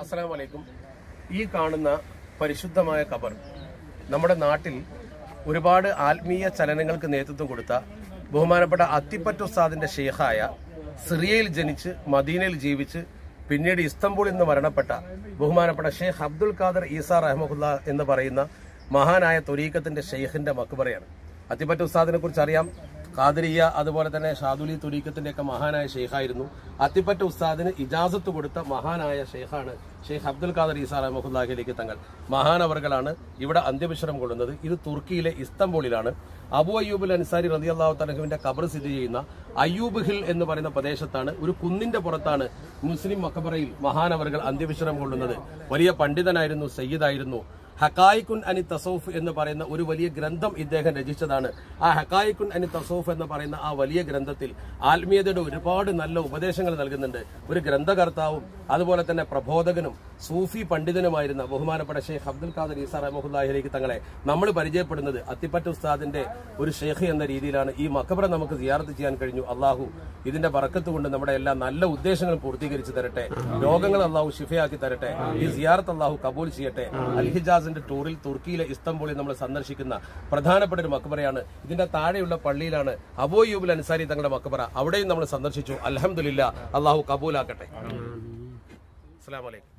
അസ്സലാമു അലൈക്കും ഈ കാണുന്ന പരിശുദ്ധമായ ഖബർ നമ്മുടെ നാട്ടിൽ ഒരുപാട് ആത്മീയ ചലനങ്ങൾക്ക് നേതൃത്വം കൊടുത്ത ബഹുമാനപ്പെട്ട അത്തിപ്പറ്റ ഉസ്താദിന്റെ ഷെയ്ഖായ സിറിയയിൽ ജനിച്ച് മദീനയിൽ ജീവിച്ച് പിന്നീട് ഇസ്തംബൂളിൽ നിന്ന് മരണപ്പെട്ട ബഹുമാനപ്പെട്ട ഷെയ്ഖ് അബ്ദുൽ ഖാദർ ഈസ റഹ്മുല്ല എന്ന് പറയുന്ന മഹാനായ തൊരീക്കത്തിന്റെ ഷെയ്ഖിന്റെ മക്ബറയാണ്. അത്തിപ്പറ്റ ഉസ്താദിനെ കുറിച്ച് അറിയാം. ഖാദരിയ അതുപോലെ തന്നെ ഷാദുലി തുരീക്കത്തിന്റെ ഒക്കെ മഹാനായ ഷെയ്ഖായിരുന്നു അത്തിപ്പറ്റ ഉസ്താദിന് ഇജാസത്ത് കൊടുത്ത മഹാനായ ഷെയ്ഖാണ് ഷെയ്ഖ് അബ്ദുൽ ഖാദർ ഈസാ റഹ്മുല്ലാഹിലേക്ക് തങ്ങൾ മഹാനവറുകളാണ് ഇവിടെ അന്ത്യവിശ്രമം കൊള്ളുന്നത്. ഇത് തുർക്കിയിലെ ഇസ്തംബൂളിലാണ്. അബു അയ്യൂബുൽ അൻസാരി റതി അള്ളാഹു തലഹുവിന്റെ കബർ സ്ഥിതി ചെയ്യുന്ന അയ്യൂബ് ഹിൽ എന്ന് പറയുന്ന പ്രദേശത്താണ്. ഒരു കുന്നിന്റെ പുറത്താണ് മുസ്ലിം മക്കബറയിൽ മഹാനവറുകൾ അന്ത്യവിശ്രമം കൊള്ളുന്നത്. വലിയ പണ്ഡിതനായിരുന്നു സയ്യിദായിരുന്നു. ഹക്കായിക്കുൻ അനി തസോഫ് എന്ന് പറയുന്ന ഒരു വലിയ ഗ്രന്ഥം ഇദ്ദേഹം രചിച്ചതാണ്. ആ ഹക്കായിക്കുൻ അനി തസോഫ് എന്ന് പറയുന്ന ആ വലിയ ഗ്രന്ഥത്തിൽ ആത്മീയതയുടെ ഒരുപാട് നല്ല ഉപദേശങ്ങൾ നൽകുന്നുണ്ട്. ഒരു ഗ്രന്ഥകർത്താവും അതുപോലെ തന്നെ പ്രബോധകനും സൂഫി പണ്ഡിതനുമായിരുന്ന ബഹുമാനപ്പെട്ട ഷെയ്ഖ് അബ്ദുൽ ഖാദർ ഈസാ റഹ്മുല്ലാഹിലേക്ക് തങ്ങളെ നമ്മൾ പരിചയപ്പെടുന്നത് അത്തിപ്പറ്റ ഉസ്താദിന്റെ ഒരു ഷെയ്ഖ് എന്ന രീതിയിലാണ്. ഈ മക്കബറ നമുക്ക് സിയാറത്ത് ചെയ്യാൻ കഴിഞ്ഞു. അള്ളാഹു ഇതിന്റെ പറക്കത്ത് കൊണ്ട് നമ്മുടെ എല്ലാ നല്ല ഉദ്ദേശങ്ങളും പൂർത്തീകരിച്ചു തരട്ടെ. രോഗങ്ങൾ അള്ളാഹു ഷിഫയാക്കി തരട്ടെ. ഈ സിയാർത്ത് അള്ളാഹു കബൂൽ ചെയ്യട്ടെ. അൽഹിജാസിന്റെ ടൂറിൽ തുർക്കിയിലെ ഇസ്തംബൂളിൽ നമ്മൾ സന്ദർശിക്കുന്ന പ്രധാനപ്പെട്ട ഒരു മക്കബറയാണ് ഇതിന്റെ താഴെയുള്ള പള്ളിയിലാണ് അബോയൂബുൽ അൻസാരി തങ്ങളുടെ മക്കബറ അവിടെയും നമ്മൾ സന്ദർശിച്ചു. അലഹമില്ല അള്ളാഹു കബൂലാക്കട്ടെ. അസ്സാം വലൈക്കും